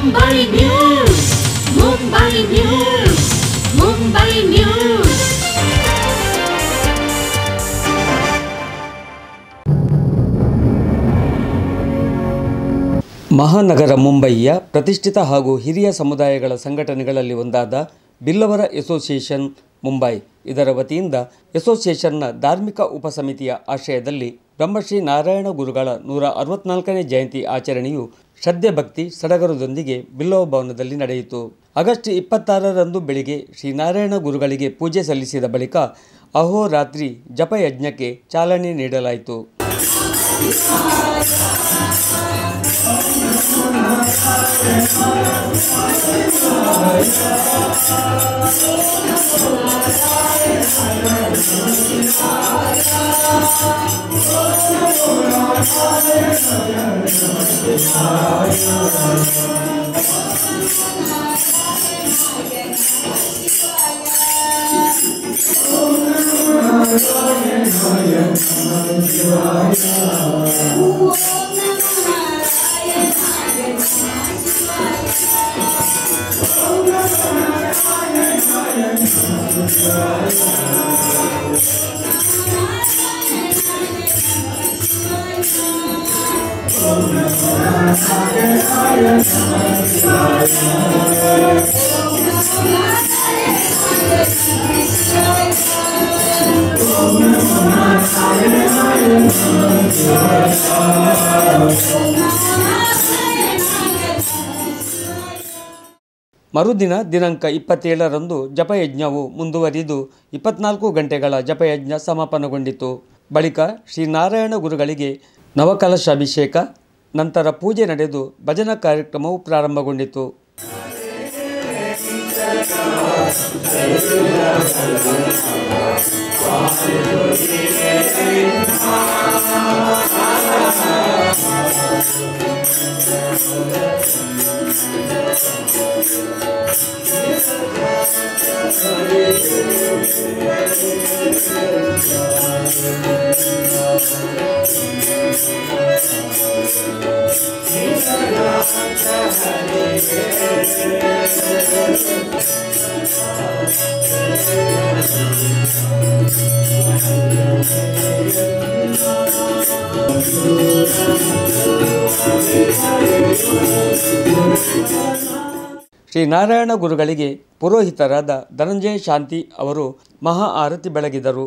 Mumbai News, Mumbai News, Mumbai News. ಮಹಾನಗರ ಮುಂಬಯಿಯ ಪ್ರತಿಷ್ಠಿತ ಹಾಗೂ ಹಿರಿಯ ಸಮುದಾಯಗಳ ಸಂಘಟನೆಗಳಲ್ಲಿ ಒಂದಾದ ಬಿಲ್ಲವರ ಅಸೋಸಿಯೇಷನ್ ಮುಂಬೈ. ಇದರ ವತಿಯಿಂದ ಅಸೋಸಿಯೇಷನ್ನ ಧಾರ್ಮಿಕ ಉಪಸಮಿತಿಯ ಆಶ್ರಯದಲ್ಲಿ ಬ್ರಹ್ಮಶ್ರೀ ನಾರಾಯಣ ಗುರುಗಳ ನೂರ ಅರವತ್ನಾಲ್ಕನೇ ಜಯಂತಿ ಆಚರಣೆಯು ಶ್ರದ್ಧೆ ಭಕ್ತಿ ಸಡಗರದೊಂದಿಗೆ ಬಿಲ್ಲವ ಭವನದಲ್ಲಿ ನಡೆಯಿತು. ಆಗಸ್ಟ್ ಇಪ್ಪತ್ತಾರರಂದು ಬೆಳಿಗ್ಗೆ ಶ್ರೀ ನಾರಾಯಣ ಗುರುಗಳಿಗೆ ಪೂಜೆ ಸಲ್ಲಿಸಿದ ಬಳಿಕ ಅಹೋರಾತ್ರಿ ಜಪಯಜ್ಞಕ್ಕೆ ಚಾಲನೆ ನೀಡಲಾಯಿತು. Hare Hare Hare Hare ಮರುದಿನ ದಿನಾಂಕ ಇಪ್ಪತ್ತೇಳರಂದು ಜಪಯಜ್ಞವು ಮುಂದುವರಿದು ಇಪ್ಪತ್ನಾಲ್ಕು ಗಂಟೆಗಳ ಜಪಯಜ್ಞ ಸಮಾಪನಗೊಂಡಿತು. ಬಳಿಕ ಶ್ರೀನಾರಾಯಣ ಗುರುಗಳಿಗೆ ನವಕಲಶಾಭಿಷೇಕ ನಂತರ ಪೂಜೆ ನಡೆದು ಭಜನಾ ಕಾರ್ಯಕ್ರಮವು ಪ್ರಾರಂಭಗೊಂಡಿತು. ಶ್ರೀನಾರಾಯಣ ಗುರುಗಳಿಗೆ ಪುರೋಹಿತರಾದ ಧನಂಜಯ ಶಾಂತಿ ಅವರು ಮಹಾ ಆರತಿ ಬೆಳಗಿದರು.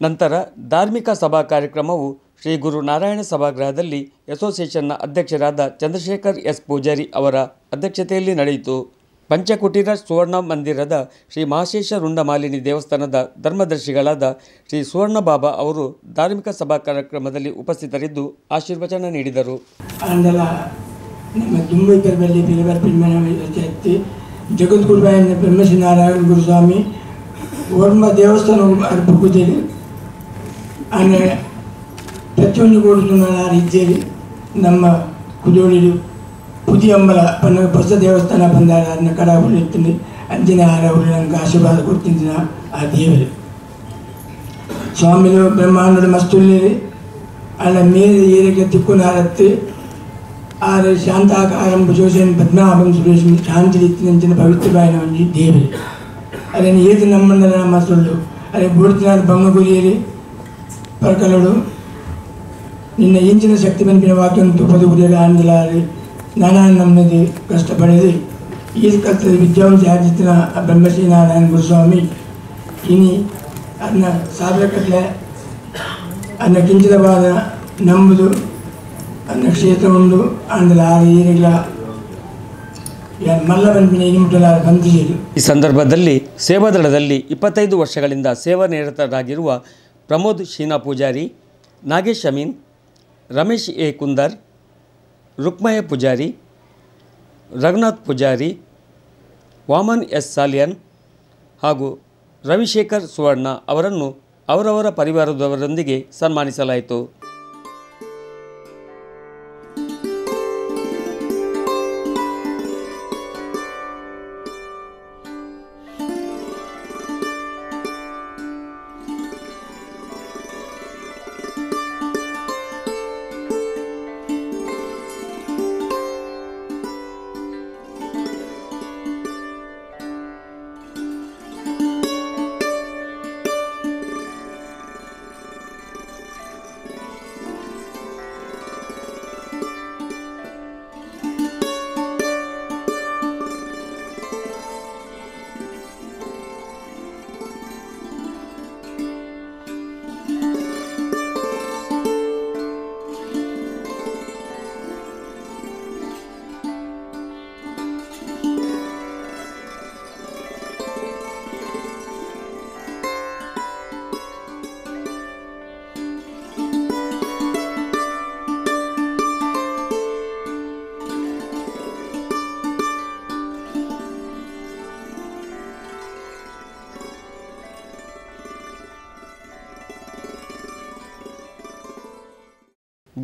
ನಂತರ ಧಾರ್ಮಿಕ ಸಭಾ ಕಾರ್ಯಕ್ರಮವು ಶ್ರೀ ಗುರು ನಾರಾಯಣ ಸಭಾಗೃಹದಲ್ಲಿ ಅಸೋಸಿಯೇಷನ್ನ ಅಧ್ಯಕ್ಷರಾದ ಚಂದ್ರಶೇಖರ್ ಎಸ್ ಪೂಜಾರಿ ಅವರ ಅಧ್ಯಕ್ಷತೆಯಲ್ಲಿ ನಡೆಯಿತು. ಪಂಚಕುಟೀರ ಸುವರ್ಣ ಮಂದಿರದ ಶ್ರೀ ಮಹಾಶೇಷ ರುಂಡಮಾಲಿನಿ ದೇವಸ್ಥಾನದ ಧರ್ಮದರ್ಶಿಗಳಾದ ಶ್ರೀ ಸುವರ್ಣ ಬಾಬಾ ಅವರು ಧಾರ್ಮಿಕ ಸಭಾ ಕಾರ್ಯಕ್ರಮದಲ್ಲಿ ಉಪಸ್ಥಿತರಿದ್ದು ಆಶೀರ್ವಚನ ನೀಡಿದರು. ಜಗದ್ಗುರುಬಾಯಿನ ಬ್ರಹ್ಮಶ್ರೀ ನಾರಾಯಣ ಗುರುಸ್ವಾಮಿ ದೇವಸ್ಥಾನ ಅರ್ಪಕುತ್ತೇವೆ ಆನೆ ಪ್ರತಿಯೊಂದು ಕೂಡ ಇದ್ದೇವೆ ನಮ್ಮ ಕುದೋಳಿಲು ಪುದಿಯ ಅಂಬಲ ಪನ್ನ ಹೊಸ ದೇವಸ್ಥಾನ ಬಂದಾಗ ಅದನ್ನ ಕಡ ಉಳಿತೀನಿ ಅಂಜಿನ ಹಾರ ಉಳಿ ನನಗೆ ಆಶೀರ್ವಾದ ಕೊಡ್ತೀನಿ ಆ ದೇವರು ಸ್ವಾಮಿಗಳು ಬ್ರಹ್ಮಾಂಡದ ಮಸ್ತುಲ್ಲಿ ಅಲ್ಲ ಮೇಲೆ ಏರಿಕೆ ತಿಕ್ಕುನಾರತ್ತೆ ಆರೆ ಶಾಂತಾಕಾರಂ ಭುಜೋಷನ್ ಪದ್ಮನಾಭಂ ಸುರೇಶಂ ಶಾಂತಿ ಇತ್ತಿನಂಚಿನ ಪವಿತ್ರವಾಯಿನ ಒಂದು ದೇವರು ಅದನ್ನು ಏದು ನಮ್ಮನ್ನ ನಮ್ಮ ಸುಳ್ಳು ಅದೇ ಬುಡ್ತಿನಾದ ಬಂಗಗುರಿಯರಿ ಪರ್ಕಲಡು ನಿನ್ನ ಇಂಚಿನ ಶಕ್ತಿ ಬಂಪಿನ ವಾಕ್ಯಂತು ಪದಗುರಿಯಲ್ಲ ಆನಂದಲಾರಿ ನಾನಾ ನಮ್ಮದೇ ಕಷ್ಟಪಡಿದೆ ಈ ಕಲ್ತದ ವಿದ್ಯಾವಂತ ಆರ್ಜಿತಿನ ಬ್ರಹ್ಮಶ್ರೀ ನಾರಾಯಣ ಗುರುಸ್ವಾಮಿ, ಇನಿ ಅದನ್ನ ಸಾವಿರ ಅನ್ನ ಕಿಂಚಿತವಾದ ನಂಬುದು ಅದನ್ನ ಕ್ಷೇತ್ರ ಉಂಡು ಅಂದಲ ಮುಟ್ಟಲ ಈ ಸಂದರ್ಭದಲ್ಲಿ ಸೇವಾದಳದಲ್ಲಿ ಇಪ್ಪತ್ತೈದು ವರ್ಷಗಳಿಂದ ಸೇವಾ ನಿರತರಾಗಿರುವ ಪ್ರಮೋದ್ ಶೀನಾ ಪೂಜಾರಿ, ನಾಗೇಶ್ ಅಮೀನ್, ರಮೇಶ್ ಎ ಕುಂದರ್ ರುಕ್ಮಯ ಪೂಜಾರಿ, ರಘುನಾಥ್ ಪೂಜಾರಿ, ವಾಮನ್ ಎಸ್ ಸಾಲಿಯನ್ ಹಾಗೂ ರವಿಶೇಖರ್ ಸುವರ್ಣ ಅವರನ್ನು ಅವರವರ ಪರಿವಾರದವರೊಂದಿಗೆ ಸನ್ಮಾನಿಸಲಾಯಿತು.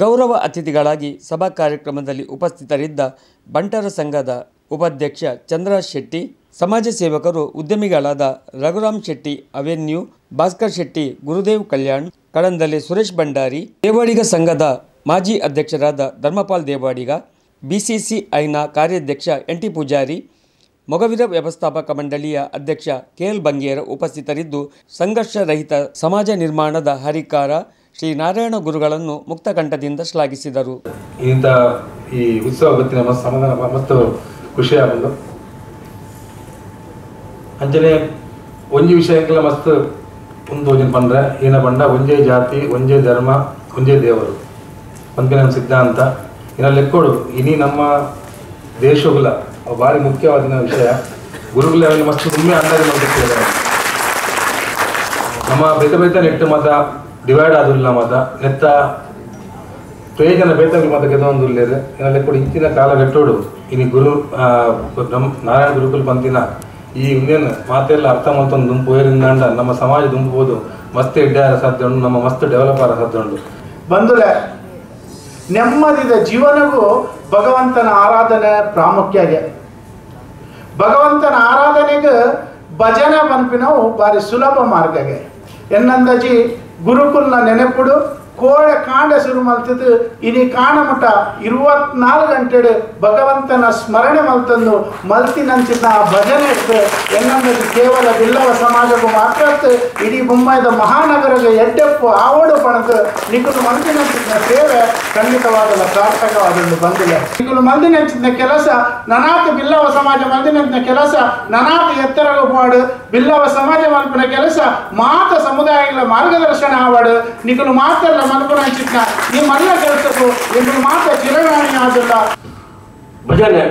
ಗೌರವ ಅತಿಥಿಗಳಾಗಿ ಸಭಾ ಕಾರ್ಯಕ್ರಮದಲ್ಲಿ ಉಪಸ್ಥಿತರಿದ್ದ ಬಂಟರ ಸಂಘದ ಉಪಾಧ್ಯಕ್ಷ ಚಂದ್ರ ಶೆಟ್ಟಿ, ಸಮಾಜ ಸೇವಕರು ಉದ್ಯಮಿಗಳಾದ ರಘುರಾಮ್ ಶೆಟ್ಟಿ, ಅವೆನ್ಯೂ, ಭಾಸ್ಕರ್ ಶೆಟ್ಟಿ, ಗುರುದೇವ್ ಕಲ್ಯಾಣ್ ಕಳಂದಲೆ ಸುರೇಶ್ ಭಂಡಾರಿ, ದೇವಾಡಿಗ ಸಂಘದ ಮಾಜಿ ಅಧ್ಯಕ್ಷರಾದ ಧರ್ಮಪಾಲ್ ದೇವಾಡಿಗ ಬಿಸಿಸಿಐನ ಕಾರ್ಯಾಧ್ಯಕ್ಷ ಎನ್ ಟಿ ಪೂಜಾರಿ, ಮೊಗವಿರ ವ್ಯವಸ್ಥಾಪಕ ಮಂಡಳಿಯ ಅಧ್ಯಕ್ಷ ಕೆ ಎಲ್ ಬಂಗೇರ ಉಪಸ್ಥಿತರಿದ್ದು, ಸಂಘರ್ಷರಹಿತ ಸಮಾಜ ನಿರ್ಮಾಣದ ಹರಿಕಾರ ಶ್ರೀ ನಾರಾಯಣ ಗುರುಗಳನ್ನು ಮುಕ್ತಕಂಠದಿಂದ ಶ್ಲಾಘಿಸಿದರು. ಇಂಥ ಈ ಉತ್ಸವ ಗೊತ್ತಿನ ಸಮಾಧಾನ ಮತ್ತು ಖುಷಿಯಾಗಲು ಅಂಚನೆ ಒಂಜಿ ವಿಷಯಕ್ಕೆಲ್ಲ ಮಸ್ತ್ ಒಂದು ಬಂದ್ರೆ ಏನ ಬಂಡ ಒಂಜೇ ಜಾತಿ, ಒಂಜೇ ಧರ್ಮ, ಒಂಜೇ ದೇವರು. ಒಂದಿನ ಸಿದ್ಧಾಂತ. ಇನ್ನ ಲೆಕ್ಕೋಡು, ಇನಿ ನಮ್ಮ ದೇಶಗಳ ಭಾರಿ ಮುಖ್ಯವಾದ ವಿಷಯ. ಗುರುಗಳ ಮಸ್ತ್ ತುಂಬೆ ಅಂದಾಜು ಮಾಡ್ತಿದ್ದಾರೆ ನಮ್ಮ ಬೇತ ಬೇತ ನೆಟ್ಟು ಮತ ಡಿವೈಡ್ ಆದಿಲ್ಲ ಮತ ನೆತ್ತ ಪ್ರಯೋಜನ ಬೇತಗಳು ಮತ ಗೆದೊಂದುಲ್ಲೇರು ಏನಲ್ಲಿ ಕೂಡ ಇಂಚಿನ ಕಾಲಘಟ್ಟೋಡು ಇನಿ ಗುರು ಬ್ರಹ್ಮ ನಾರಾಯಣ ಗುರುಕುಲ ಪಂತಿನ ಈ ಇಂದೇನು ಮಾತೆಲ್ಲ ಅರ್ಥ ಮತ್ತೊಂದು ದುಂಪು ಏರಿಂದಾಂಡ ನಮ್ಮ ಸಮಾಜ ದುಂಪುವುದು. ಮಸ್ತ್ ಇಡ್ಡಾರ ಸಾಧ್ಯ ಉಂಟು, ನಮ್ಮ ಮಸ್ತ್ ಡೆವಲಪ್ ಆರ ಸಾಧ್ಯ ಉಂಟು. ಬಂಧುಲೆ ನೆಮ್ಮದಿದ ಜೀವನಗೂ ಭಗವಂತನ ಆರಾಧನೆ ಪ್ರಾಮುಖ್ಯಗೆ. ಭಗವಂತನ ಆರಾಧನೆಗೆ ಭಜನೆ ಬಂಪಿನವು ಬಾರಿ ಸುಲಭ ಮಾರ್ಗಗೆ. ಎನ್ನಂದಜಿ ಗುರುಕುಲ್ನ ನೆನೆಪುಡು ಕೋಳೆ ಕಾಂಡ ಶುರು ಮಲ್ತದ್ದು ಇನಿ ಕಾಣ ಮಠ ಇರುವತ್ನಾಲ್ಕು ಗಂಟೆಡು ಭಗವಂತನ ಸ್ಮರಣೆ ಮಲ್ತಂದು ಮಲ್ತಿನಂಚಿನ ಆ ಭಜನೆ ಇಟ್ಟು ಎನ್ನೊಂದು ಕೇವಲ ಬಿಲ್ಲವ ಸಮಾಜಕ್ಕೂ ಮಾತ್ರ ಇಡೀ ಮುಂಬೈದ ಮಹಾನಗರದ ಎಡ್ಡೆಪ್ಪು ಆವಡು ಪಣದು ನಿಗುಲು ಮಂದಿನಂಚಿನ ಸೇವೆ ಖಂಡಿತವಾಗಲ್ಲ ಸಾರ್ಥಕವಾದಂದು ಬಂದಿಲ್ಲ ನಿಗುಲು ಮಂದಿನಂಚಿನ ಕೆಲಸ ನನಾತ ಬಿಲ್ಲವ ಸಮಾಜ ಮಂದಿನಂಚಿನ ಕೆಲಸ ನನಾತ ಎತ್ತರಗ ಪಾಡು ಬಿಲ್ಲವ ಸಮಾಜ ಮಲ್ಪಿನ ಕೆಲಸ, ಮಾತ ಸಮುದಾಯಗಳ ಮಾರ್ಗದರ್ಶನ ಆವಾಡು ನಿಗುಲು ಮಾತೆಲ್ಲ ಮಲ್ಪುನಂಚಿನ ಈ ಮಲ್ಲ ಕೆಲಸಕ್ಕೂ ನಿಗುಲು ಮಾತ ಚಿರವಾಣಿ ಆದಿಲ್ಲ ಭಜನೆ.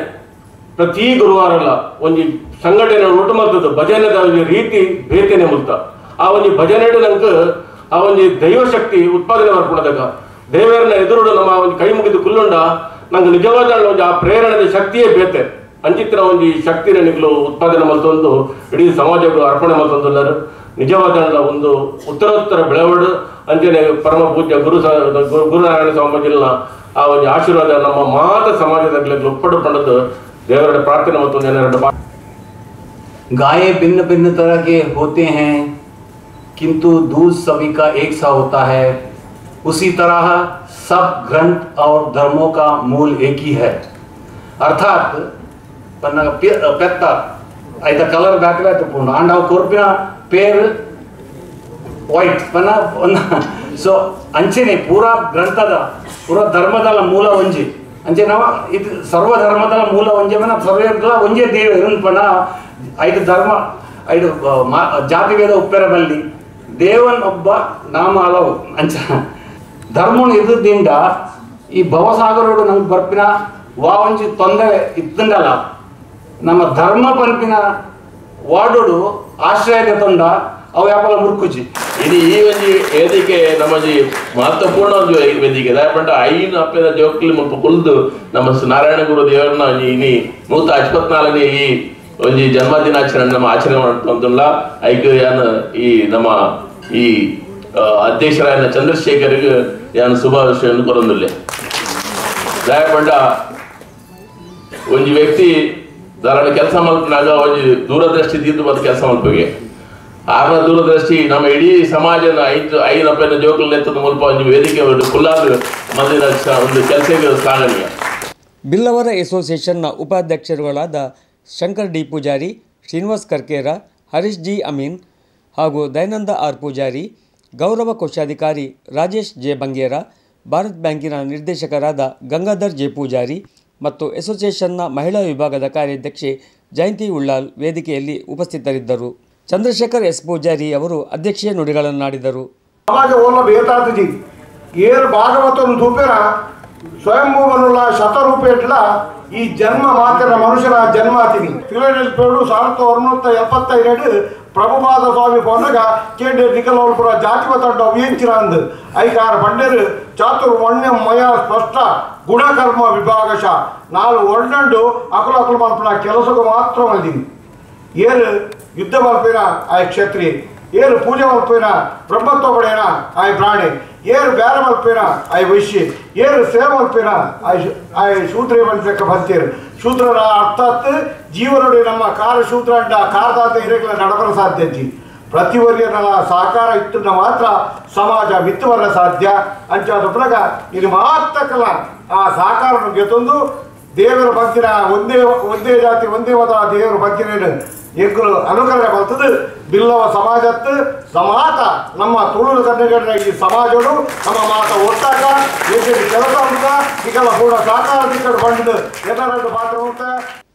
ಪ್ರತಿ ಗುರುವಾರಲ್ಲ ಒಂದು ಸಂಘಟನೆ ಉಂಟು ಮಾಡ್ತದ. ಭಜನೆದ ರೀತಿ ಬೇತೇನೆ ಮುಂತ ಆ ಒಂದು ಭಜನೆ ನಂಗೆ ಆ ದೈವ ಶಕ್ತಿ ಉತ್ಪಾದನೆ ಮಾಡ್ಕೊಂಡದಾಗ ದೇವರನ್ನ ಎದುರುಡು ನಮ್ಮ ಒಂದು ಕೈ ಮುಗಿದು ಕುಲ್ಲುಂಡ ನಂಗೆ ನಿಜವಾದ ಒಂದು ಆ ಪ್ರೇರಣೆ ಶಕ್ತಿಯೇ ಬೇತೆ. ಅಂಚಿತ್ರ ಒಂದು ಶಕ್ತಿ ನನಗೂ ಉತ್ಪಾದನೆ ಮಲ್ತೊಂದು ಇಡೀ ಸಮಾಜಗಳು ಅರ್ಪಣೆ ಮಲ್ತೊಂದುಲ್ಲರು ನಿಜವಾದ ಒಂದು ಉತ್ತರೋತ್ತರ ಬೆಳವಡು ಅಂಚನೆ ಪರಮ ಪೂಜ್ಯ ಗುರು ಸ- ಗುರು- ಗುರುನಾರಾಯಣ ಸ್ವಾಮೀಜಿನ ಆ ಒಂದು ಆಶೀರ್ವಾದ ನಮ್ಮ ಮಾತ ಸಮಾಜದಲ್ಲಿ ಒಪ್ಪಡು ಪಡೆದು ದೇವರ ಪ್ರಾರ್ಥನೆ ಮತ್ತು ಎರಡು ಮಾ- गायें भिन्न भिन्न तरह के होते हैं किंतु दूध सभी का एक सा होता है उसी तरह सब ग्रंथ और धर्मों का मूल एक ही है अर्थात पन्ना पे- पेत्ता ಐದ ಕಲರ್ ದಾಖಲೆ ತಗೊಂಡು ಅಂಡ್ ಅವು ಕೊರ್ಪಿನ ಪೇರ್ ವೈಟ್ ಪನ್ನ ಒಂದು ಸೊ ಅಂಚೆನೆ ಪೂರಾ ಗ್ರಂಥದ ಪೂರಾ ಧರ್ಮದ ಮೂಲ ಒಂಜಿ ಅಂಚೆ ನಾವು ಇದು ಸರ್ವ ಧರ್ಮದ ಮೂಲ ಒಂಜೆ ಮನ ಸರ್ವ ಒಂಜೇ ದೇವ ಇರನ್ ಪಣ ಐದು ಧರ್ಮ ಐದು ಆ, ಮಾ- ಜಾತಿ ಭೇದ ಉಪ್ಪೆರ ಬಲ್ಲಿ ದೇವನ್ ಒಬ್ಬ ನಾಮ ಅಲವು ಅಂಚ ಧರ್ಮನ ಇದ್ದಿಂದ ಈ ಭವಸಾಗರೋಡು ನಂಗೆ ಬರ್ಪಿನ ವಾ ಒಂಜಿ ತೊಂದರೆ ಇತ್ತಂಡಲ್ಲ ನಮ್ಮ ಧರ್ಮ ಪಂಪಿನ ವಾರ್ಡುಡು ಆಶ್ರಯ ತಂದ ಅವು ಯಾಪಲ ಮುರುಕುಜಿ. ಇದು ಈ ಒಂಜಿ ಏದಿಕೆ ನಮ್ಮಜಿ ಮಹತ್ವಪೂರ್ಣ ಒಂದು ವೇದಿಕೆ. ದಾಯಪಂಡ ಐನು ಅಪ್ಪದ ಜೋಕ್ಲಿ ಮುಲ್ಪ ಕುಲ್ದು ನಮ್ಮ ನಾರಾಯಣ ಗುರು ದೇವರನ್ನ ಒಂಜಿ ಇನಿ ನೂತ ಇಪ್ಪತ್ನಾಲ್ಕನೇ ಈ ಒಂಜಿ ಜನ್ಮದಿನಾಚರಣೆ ನಮ್ಮ ಆಚರಣೆ ಮಾಡ್ತಂತಲ್ಲ. ಐಕ್ಯ ಈ ನಮ್ಮ ಈ ಅಧ್ಯಕ್ಷರಾಯನ ಚಂದ್ರಶೇಖರ್ಗೆ ಯಾನು ಶುಭಾಶಯವನ್ನು ಕೊರೊಂದುಲ್ಲೆ ದಾಯಪಂಡ ಒಂಜಿ ವ್ಯಕ್ತಿ ದಾರಾಳ ಕೆಲಸ ಮಲ್ಪಿನಾಗ ಒಂಜಿ ದೂರದೃಷ್ಟಿ ದಿಂದ ಮತ್ತೆ ಕೆಲಸ ಮಲ್ಪಿಗೆ ಆರ್ನ ದೂರದೃಷ್ಟಿ ನಮ್ಮ ಇಡೀ ಸಮಾಜನ ಐದು ಐದು ರೂಪಾಯಿನ ಜೋಕಲ್ ನೆತ್ತದ ಮೂಲಕ ಒಂದು ವೇದಿಕೆ ಒಂದು ಕುಲ್ಲಾದ ಮಂದಿರ ಒಂದು ಕೆಲಸಕ್ಕೆ ಶ್ಲಾಘನೀಯ ಬಿಲ್ಲವರ ಅಸೋಸಿಯೇಷನ್ನ ಉಪಾಧ್ಯಕ್ಷರುಗಳಾದ ಶಂಕರ್ ಡಿ ಪೂಜಾರಿ, ಶ್ರೀನಿವಾಸ್ ಕರ್ಕೇರ, ಹರೀಶ್ ಜಿ ಅಮೀನ್ ಹಾಗೂ ದಯಾನಂದ ಆರ್ ಪೂಜಾರಿ, ಗೌರವ ಕೋಶಾಧಿಕಾರಿ ರಾಜೇಶ್ ಜೆ ಬಂಗೇರ, ಭಾರತ್ ಬ್ಯಾಂಕಿನ ನಿರ್ದೇಶಕರಾದ ಗಂಗಾಧರ್ ಜೆ ಪೂಜಾರಿ ಮತ್ತು ಅಸೋಸಿಯೇಷನ್ನ ಮಹಿಳಾ ವಿಭಾಗದ ಕಾರ್ಯಾಧ್ಯಕ್ಷೆ ಜಯಂತಿ ಉಳ್ಳಾಲ್ ವೇದಿಕೆಯಲ್ಲಿ ಉಪಸ್ಥಿತರಿದ್ದರು. ಚಂದ್ರಶೇಖರ್ ಎಸ್. ಪೂಜಾರಿ ಅವರು ಅಧ್ಯಕ್ಷೀಯ ನುಡಿಗಳನ್ನಾಡಿದರು. ಸಮಾಜ ಓಲ ಬೇತಾತಜಿ ಏರು ಭಾಗವತನು ತೂಪೆರ ಸ್ವಯಂಭೂವನುಳ್ಳ ಶತರೂಪೇಟ್ಲ ಈ ಜನ್ಮ ಮಾತ್ರ ಮನುಷ್ಯನ ಜನ್ಮ ಆತೀನಿ ಸಾವಿರದ ಒಂಬೈನೂರ ಎಪ್ಪತ್ತೈದು ಪ್ರಭುಪಾದ ಸ್ವಾಮಿ ಪೊನ್ನಗ ಕೇಂದ್ರ ನಿಕಲೋಲ್ಪುರ ಜಾತಿವ ತಂಡ ವಿಯಂಚಿನ ಅಂದ್ ಐಕಾರ ಬಂಡೇರು, ಚಾತುರ್ ಒಣ್ಣೆ ಮಯ ಸ್ಪಷ್ಟ ಗುಣಕರ್ಮ ವಿಭಾಗಶ ನಾಲ್ ಒಣ್ಣಂಡು ಅಕುಲ ಅಕುಲ ಮಲ್ಪನ ಕೆಲಸಕ್ಕೆ ಮಾತ್ರ ಮಲ್ದೀನಿ ಏರು ಯುದ್ಧ ಮಲ್ಪಿನ ಆ ಕ್ಷತ್ರಿ. ಏನು ಪೂಜೆ ಮಲ್ಪಿನ ಬ್ರಹ್ಮತ್ವ ಪಡೆಯನ ಆಯ್ ಪ್ರಾಣಿ. ಏರು ಬ್ಯಾರ ಮಲ್ಪಿನ? ಐ ವಿಶಿ ಏರು ಸೇವೆ ಮಲ್ಪಿನ? ಐ ಐ ಶೂದ್ರ ಮಲ್ಪಕ್ಕೆ ಬಂತೀರು? ಶೂದ್ರರ ಅರ್ಥಾತ್ ಜೀವನೋಡಿ ನಮ್ಮ ಕಾರ ಶೂದ್ರ ಅಂಡ ಕಾರದಾತ ನಡಬರ ಸಾಧ್ಯ ಸಾಧ್ಯತೆ ಪ್ರತಿವರ್ಯನ ಸಹಕಾರ ಇತ್ತು ಮಾತ್ರ ಸಮಾಜ ಮಿತ್ತುವರ ಸಾಧ್ಯ. ಅಂಚಾದ ಪ್ರಗ ಇದು ಕಲ ಆ ಸಹಕಾರವನ್ನು ಗೆತ್ತೊಂದು ದೇವರ ಬಗ್ಗಿನ ಒಂದೇ ಒಂದೇ ಜಾತಿ, ಒಂದೇ ಮತ, ದೇವರ ಬಗ್ಗಿನ ಎಗ್ಗಲು ಅನುಕರಣೆ ಬರ್ತದೆ. ಬಿಲ್ಲವ ಸಮಾಜತ್ತು ಸಮಾತ. ನಮ್ಮ ತುಳು ಕನ್ನಡ ಈ ಸಮಾಜಗಳು ನಮ್ಮ ಮಾತ ಒಟ್ಟಾಗ ಏಕೆಂದ್ರೆ ಕೆಲಸ ಉಂಟ, ಈಗೆಲ್ಲ ಕೂಡ ಸಾಕಾರ ಬಂದು ಎಲ್ಲರನ್ನು ಪಾತ್ರ ಉಂಟ.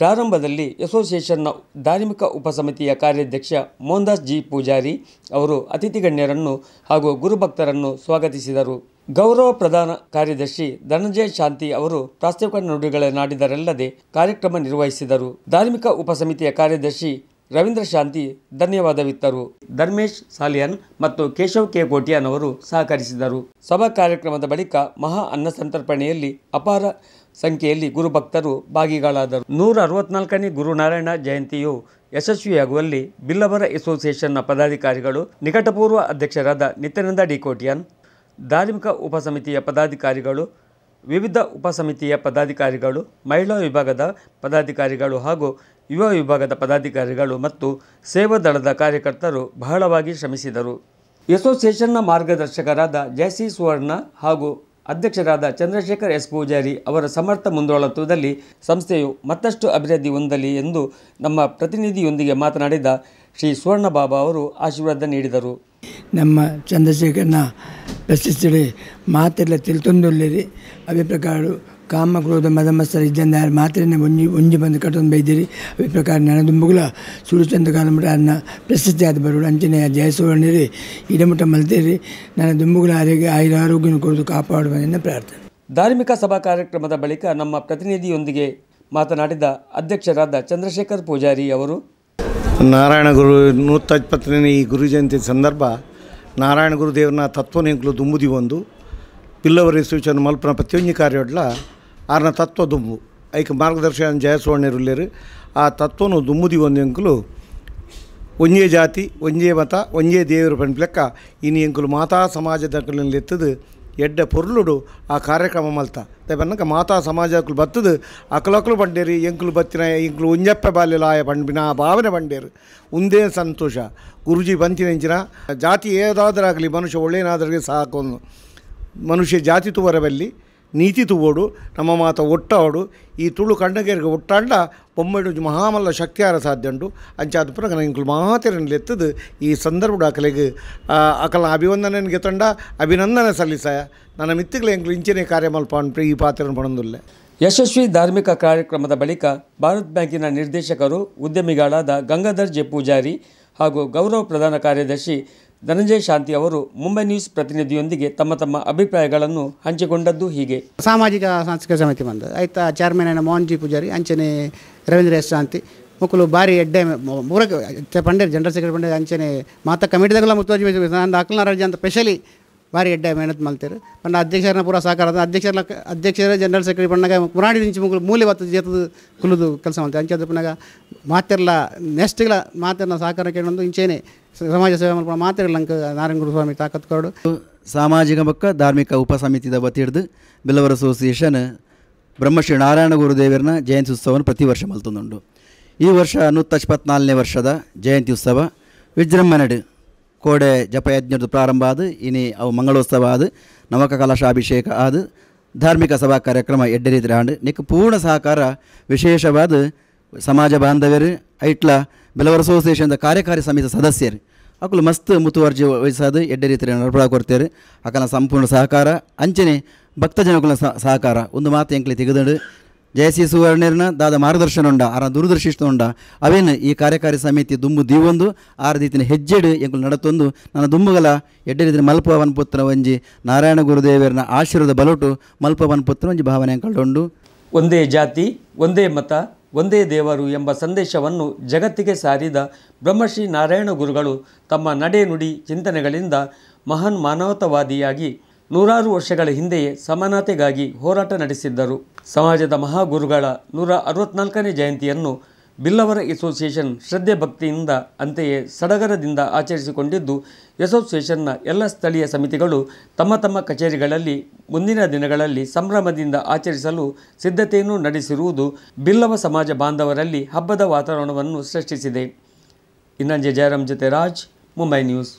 ಪ್ರಾರಂಭದಲ್ಲಿ ಅಸೋಸಿಯೇಷನ್ನ ಧಾರ್ಮಿಕ ಉಪಸಮಿತಿಯ ಕಾರ್ಯಾಧ್ಯಕ್ಷ ಮೋಹನ್ದಾಸ್ ಜಿ ಪೂಜಾರಿ ಅವರು ಅತಿಥಿ ಗಣ್ಯರನ್ನು ಹಾಗೂ ಗುರುಭಕ್ತರನ್ನು ಸ್ವಾಗತಿಸಿದರು. ಗೌರವ ಪ್ರಧಾನ ಕಾರ್ಯದರ್ಶಿ ಧನಂಜಯ ಶಾಂತಿ ಅವರು ಪ್ರಾಸ್ತಾವಿಕ ನುಡಿಗಳನ್ನಾಡಿದರಲ್ಲದೆ ಕಾರ್ಯಕ್ರಮ ನಿರ್ವಹಿಸಿದರು. ಧಾರ್ಮಿಕ ಉಪಸಮಿತಿಯ ಕಾರ್ಯದರ್ಶಿ ರವೀಂದ್ರ ಶಾಂತಿ ಧನ್ಯವಾದವಿತ್ತರು. ಧರ್ಮೇಶ್ ಸಾಲಿಯನ್ ಮತ್ತು ಕೇಶವ್ ಕೆ ಕೋಟಿಯನ್ ಅವರು ಸಹಕರಿಸಿದರು. ಸಭಾ ಕಾರ್ಯಕ್ರಮದ ಬಳಿಕ ಮಹಾ ಅನ್ನ ಸಂತರ್ಪಣೆಯಲ್ಲಿ ಅಪಾರ ಸಂಖ್ಯೆಯಲ್ಲಿ ಗುರುಭಕ್ತರು ಭಾಗಿಗಳಾದರು. ನೂರ ಅರವತ್ನಾಲ್ಕನೇ ಗುರುನಾರಾಯಣ ಜಯಂತಿಯು ಯಶಸ್ವಿಯಾಗುವಲ್ಲಿ ಬಿಲ್ಲವರ ಅಸೋಸಿಯೇಷನ್ನ ಪದಾಧಿಕಾರಿಗಳು, ನಿಕಟಪೂರ್ವ ಅಧ್ಯಕ್ಷರಾದ ನಿತ್ಯಾನಂದ ಡಿ ಕೋಟ್ಯಾನ್ ಧಾರ್ಮಿಕ ಉಪಸಮಿತಿಯ ಪದಾಧಿಕಾರಿಗಳು, ವಿವಿಧ ಉಪಸಮಿತಿಯ ಪದಾಧಿಕಾರಿಗಳು, ಮಹಿಳಾ ವಿಭಾಗದ ಪದಾಧಿಕಾರಿಗಳು ಹಾಗೂ ಯುವ ವಿಭಾಗದ ಪದಾಧಿಕಾರಿಗಳು ಮತ್ತು ಸೇವಾ ದಳದ ಕಾರ್ಯಕರ್ತರು ಬಹಳವಾಗಿ ಶ್ರಮಿಸಿದರು. ಎಸೋಸಿಯೇಷನ್ನ ಮಾರ್ಗದರ್ಶಕರಾದ ಜಯಸಿ ಸುವರ್ಣ ಹಾಗೂ ಅಧ್ಯಕ್ಷರಾದ ಚಂದ್ರಶೇಖರ್ ಎಸ್ ಪೂಜಾರಿ ಅವರ ಸಮರ್ಥ ಮುಂದಾಳತ್ವದಲ್ಲಿ ಸಂಸ್ಥೆಯು ಮತ್ತಷ್ಟು ಅಭಿವೃದ್ಧಿ ಹೊಂದಲಿ ಎಂದು ನಮ್ಮ ಪ್ರತಿನಿಧಿಯೊಂದಿಗೆ ಮಾತನಾಡಿದ ಶ್ರೀ ಸುವರ್ಣ ಬಾಬಾ ಅವರು ಆಶೀರ್ವಾದ ನೀಡಿದರು. ನಮ್ಮ ಚಂದ್ರಶೇಖರ್ನ ಪ್ರಶಸ್ತಿಡೆ ಮಾತೆಲ್ಲ ತಿಳ್ತೊಂದೊಳ್ಳೆರಿ. ಅವೆ ಪ್ರಕಾರ ಕಾಮ ಕ್ರೋಧ ಮದ ಮತ್ಸರ ಇದ್ದಂದ ಯಾರು ಮಾತ್ರೆನ ಒಂಜಿ ಒಂಜಿ ಬಂದು ಕಟ್ಟೊಂದು ಬೈದಿರಿ. ಅವೆ ಪ್ರಕಾರ ನನದುಂಬುಗಳ ಸುಡು ಚಂದ ಕಾಲಮುಟ ಅನ್ನ ಪ್ರಶಸ್ತಿ ಆದ ಬರುಡು ಅಂಚನೆಯ ಜಯಸುವರ್ಣಿರಿ ಇಡಮುಟ ಮಲ್ತೇರಿ. ನನ್ನ ದುಂಬುಗಳ ಆರೋಗ್ಯ ಆಯುರ ಆರೋಗ್ಯನ ಕುರಿತು ಕಾಪಾಡುವ ಪ್ರಾರ್ಥನೆ. ಧಾರ್ಮಿಕ ಸಭಾ ಕಾರ್ಯಕ್ರಮದ ಬಳಿಕ ನಮ್ಮ ಪ್ರತಿನಿಧಿಯೊಂದಿಗೆ ಮಾತನಾಡಿದ ಅಧ್ಯಕ್ಷರಾದ ಚಂದ್ರಶೇಖರ್ ಪೂಜಾರಿ ಅವರು. ನಾರಾಯಣ ಗುರು ನೂತ ಇಪ್ಪತ್ತನೇ ಈ ಗುರು ಜಯಂತಿ ಸಂದರ್ಭ ನಾರಾಯಣ ಗುರುದೇವನ ತತ್ವನೆಂಕ್ಲು ದುಂಬುದಿ ಒಂದು. ಪಿಲ್ಲವರಿ ಸೂಚನೆ ಮಲ್ಪನ ಪ್ರತಿಯೊಂದು ಕಾರ್ಯಡ್ಲ. ಆರನ ತತ್ವ ದುಂಬು ಐಕ ಮಾರ್ಗದರ್ಶನ ಜಯಸುವರ್ಣರುಲ್ಲೇರು ಆ ತತ್ವನು ದುಂಬುದಿ ಒಂದು ಎಂಕುಲು ಒಂಜೇ ಜಾತಿ, ಒಂಜೇ ಮತ, ಒಂಜೇ ದೇವರು ಪಂಪ್ಲೆಕ್ಕ ಇನ್ನು ಎಂಕುಲು ಮಾತಾ ಸಮಾಜದ ಎತ್ತದು ಎಡ್ಡ ಪೊರ್ಲುಡು ಆ ಕಾರ್ಯಕ್ರಮ ಮಲ್ತ. ಬನ್ನಕ ಮಾತಾ ಸಮಾಜಕ್ಕಲು ಬತ್ತದು, ಅಕಲಕಲು ಬಂಡೇರಿ ಎಂಕುಲು ಬತ್ತಿನ, ಎಂಕುಲು ಉಂಜಪ್ಪ ಬಾಲ್ಯಲಾಯ ಬಂಡಿನ ಆ ಭಾವನೆ ಬಂಡೇರು ಉಂದೇ ಸಂತೋಷ. ಗುರುಜಿ ಬಂತಿನಂಚಿನ ಜಾತಿ ಏದಾದರಾಗಲಿ ಮನುಷ್ಯ ಒಳ್ಳೆಯನಾದ್ರಿಗೆ ಸಾಕೊಂದು ಮನುಷ್ಯ ಜಾತಿ ತುವರಬಲ್ಲಿ ನೀತಿ ತುವೋಡು ನಮ್ಮ ಮಾತ ಒಟ್ಟಾಡು, ಈ ತುಳು ಕಣ್ಣಗೇರಿಗೆ ಒಟ್ಟಾಂಡ ಬೊಮ್ಮೆಡು ಮಹಾಮಲ್ಲ ಶಕ್ತಿಯಾರ ಸಾಧ್ಯ ಉಂಟು ಅಂಚಾದ ಪುರ ನನಗೆ ಮಾತಿರನಲ್ಲಿ ಎತ್ತದು ಈ ಸಂದರ್ಭ ಅಕಲೆಗೆ ಅಕಲ ಅಭಿವಂದನೆಗೆ ತಂಡ, ಅಭಿನಂದನೆ ಸಲ್ಲಿಸಾಯ. ನನ್ನ ಮಿತ್ತಿಗಳು ಎಂಗ್ಲು ಇಂಚಿನ ಕಾರ್ಯ ಮಲ್ಪ ಈ ಪಾತ್ರ ಪಡೊಂದುಲ್ಲೆ ಯಶಸ್ವಿ ಧಾರ್ಮಿಕ ಕಾರ್ಯಕ್ರಮದ ಬಳಿಕ ಭಾರತ್ ಬ್ಯಾಂಕಿನ ನಿರ್ದೇಶಕರು ಉದ್ಯಮಿಗಳಾದ ಗಂಗಾಧರ್ ಜೆ ಪೂಜಾರಿ ಹಾಗೂ ಗೌರವ ಪ್ರಧಾನ ಕಾರ್ಯದರ್ಶಿ ಧನಂಜಯ ಶಾಂತಿ ಅವರು ಮುಂಬೈ ನ್ಯೂಸ್ ಪ್ರತಿನಿಧಿಯೊಂದಿಗೆ ತಮ್ಮ ತಮ್ಮ ಅಭಿಪ್ರಾಯಗಳನ್ನು ಹಂಚಿಕೊಂಡದ್ದು ಹೀಗೆ. ಸಾಮಾಜಿಕ ಸಾಂಸ್ಕೃತಿಕ ಸಮಿತಿ ಬಂದ, ಆಯ್ತಾ ಚೇರ್ಮನ್ ಮೋಹನ್ಜಿ ಪೂಜಾರಿ, ಅಂಚನೆ ರವೀಂದ್ರ ಎಸ್ ಶಾಂತಿ ಮಕ್ಕಳು ಭಾರಿ ಎಡ್ಡೆ ಮೂರಕ್ಕೆ ಪಂಡೆ ಜನರಲ್ ಸೆಕ್ರೆಟರಿ ಪಂಡೆ ಅಂಚನೆ ಮಾತಾ ಕಮಿಟಿದಾಗಲ್ಲ ಮುತ್ತುವಜಿ ನಾನು ಅಕ್ಲನ ಅಂತ ಸ್ಪೆಷಲಿ ಭಾರಿ ಎಡ್ಡೆ ಮೆಹನತ್ ಮಲ್ತೇರು ಪಂಡ ಅಧ್ಯಕ್ಷರನ್ನ ಪೂರ ಸಹಕಾರ ಅಧ್ಯಕ್ಷರ ಅಧ್ಯಕ್ಷರ ಜನರಲ್ ಸೆಕ್ರೆಟರಿ ಪಣ್ಣಾಗ ಪುರಾಣಿ ನಿಂಚು ಮುಗಿಲು ಮೂಲೆ ಬತ್ತು ಜೇತದ ಕುಲುದು ಕೆಲಸ ಮಾಡ್ತೀವಿ ಅಂಚೆ ಪಣ್ಣಾಗ ಮಾತೆರ್ಲ ನೆಸ್ಟ್ಗಳ ಮಾತೆರ್ನ ಸಹಕಾರ ಕೇಳೊಂದು ಇಂಚೇನೆ ಸಮಾಜ ಸೇವೆ ಮಾಡ್ಕೊಂಡು ನಂಗೆ ನಾರಾಯಣ ಗುರುಸ್ವಾಮಿ ತಾಕತ್ ಕೊಡು. ಸಾಮಾಜಿಕ ಮಕ್ಕ ಧಾರ್ಮಿಕ ಉಪಸಮಿತಿದ ವತಿಡ್ದು ಬಿಲ್ಲವರ ಅಸೋಸಿಯೇಷನ್ ಬ್ರಹ್ಮಶ್ರೀ ನಾರಾಯಣ ಗುರುದೇವರನ ಜಯಂತಿ ಉತ್ಸವವನ್ನು ಪ್ರತಿ ವರ್ಷ ಮಲ್ತೊಂದುಂಡು ಈ ವರ್ಷ ನೂತ ಇಪ್ಪತ್ನಾಲ್ಕನೇ ವರ್ಷದ ಜಯಂತಿ ಉತ್ಸವ. ವಿಜೃಂಭಣೆಡು. ಕೋಡೆ ಜಪಯಜ್ಞದ ಪ್ರಾರಂಭ ಆದ ಇನಿ ಅವು ಮಂಗಳೋತ್ಸವ ಆದ ನವಕ ಕಲಶಾಭಿಷೇಕ ಆದ ಧಾರ್ಮಿಕ ಸಭಾ ಕಾರ್ಯಕ್ರಮ ಎಡ್ಡೆ ರೀತಿ ನಿಕ್ ಪೂರ್ಣ ಸಹಕಾರ ವಿಶೇಷವಾದ ಸಮಾಜ ಬಾಂಧವ್ಯರು ಐಟ್ಲ ಬೆಲವರ್ ಅಸೋಸಿಯೇಷನ್ದ ಕಾರ್ಯಕಾರಿ ಸಮಿತಿ ಸದಸ್ಯರು ಅಕುಲು ಮಸ್ತ್ ಮುತುವರ್ಜಿ ವಹಿಸೋದು ಎಡ್ಡೆ ರೀತಿ ನಡ್ಪಡ ಕೊಡ್ತೇವೆ ಅಕಲ ಸಂಪೂರ್ಣ ಸಹಕಾರ ಅಂಚನೆ ಭಕ್ತಜನಕುಲ ಸಹಕಾರ ಒಂದು ಮಾತು ಎಂಕ್ಲಿ ತೆಗೆದು ಜಯಸಿ ಸುವರ್ಣರ್ನ ದಾದ ಮಾರ್ಗದರ್ಶನ ಉಂಡ, ಆರ ದೂರದರ್ಶಿಷ್ಟ ಉಂಡ, ಅವೇನು ಈ ಕಾರ್ಯಕಾರಿ ಸಮಿತಿ ದುಂಬು ದೀವೊಂದು, ಆರ ರೀತಿನ ಹೆಜ್ಜೆಡು ಎಂಕುಲು ನಡತೊಂದು ನನ್ನ ದುಂಬುಗಲ ಎಡ್ಡೆ ಮಲ್ಪವನ್ ಪುತ್ರ ಒಂಜಿ ನಾರಾಯಣ ಗುರುದೇವರನ ಆಶೀರ್ವಾದ ಬಲೋಟು ಮಲ್ಪವನ್ ಪುತ್ರ ಒಂಜಿ ಭಾವನೆ ಅಂಕಲ್ಡೊಂಡು ಒಂದೇ ಜಾತಿ, ಒಂದೇ ಮತ, ಒಂದೇ ದೇವರು ಎಂಬ ಸಂದೇಶವನ್ನು ಜಗತ್ತಿಗೆ ಸಾರಿದ ಬ್ರಹ್ಮಶ್ರೀ ನಾರಾಯಣ ಗುರುಗಳು ತಮ್ಮ ನಡೆ ನುಡಿ ಚಿಂತನೆಗಳಿಂದ ಮಹಾನ್ ಮಾನವತಾವಾದಿಯಾಗಿ ನೂರಾರು ವರ್ಷಗಳ ಹಿಂದೆಯೇ ಸಮಾನತೆಗಾಗಿ ಹೋರಾಟ ನಡೆಸಿದ್ದರು. ಸಮಾಜದ ಮಹಾಗುರುಗಳ ನೂರ ಅರವತ್ನಾಲ್ಕನೇ ಜಯಂತಿಯನ್ನು ಬಿಲ್ಲವರ ಅಸೋಸಿಯೇಷನ್ ಶ್ರದ್ಧೆ ಭಕ್ತಿಯಿಂದ ಅಂತೆಯೇ ಸಡಗರದಿಂದ ಆಚರಿಸಿಕೊಂಡಿದ್ದು, ಅಸೋಸಿಯೇಷನ್ನ ಎಲ್ಲ ಸ್ಥಳೀಯ ಸಮಿತಿಗಳು ತಮ್ಮ ತಮ್ಮ ಕಚೇರಿಗಳಲ್ಲಿ ಮುಂದಿನ ದಿನಗಳಲ್ಲಿ ಸಂಭ್ರಮದಿಂದ ಆಚರಿಸಲು ಸಿದ್ಧತೆಯನ್ನು ನಡೆಸಿರುವುದು ಬಿಲ್ಲವ ಸಮಾಜ ಬಾಂಧವರಲ್ಲಿ ಹಬ್ಬದ ವಾತಾವರಣವನ್ನು ಸೃಷ್ಟಿಸಿದೆ. ಇನ್ನಂಜೆ ಜಯರಾಮ್ ಜೊತೆ ರಾಜ್, ಮುಂಬೈ ನ್ಯೂಸ್.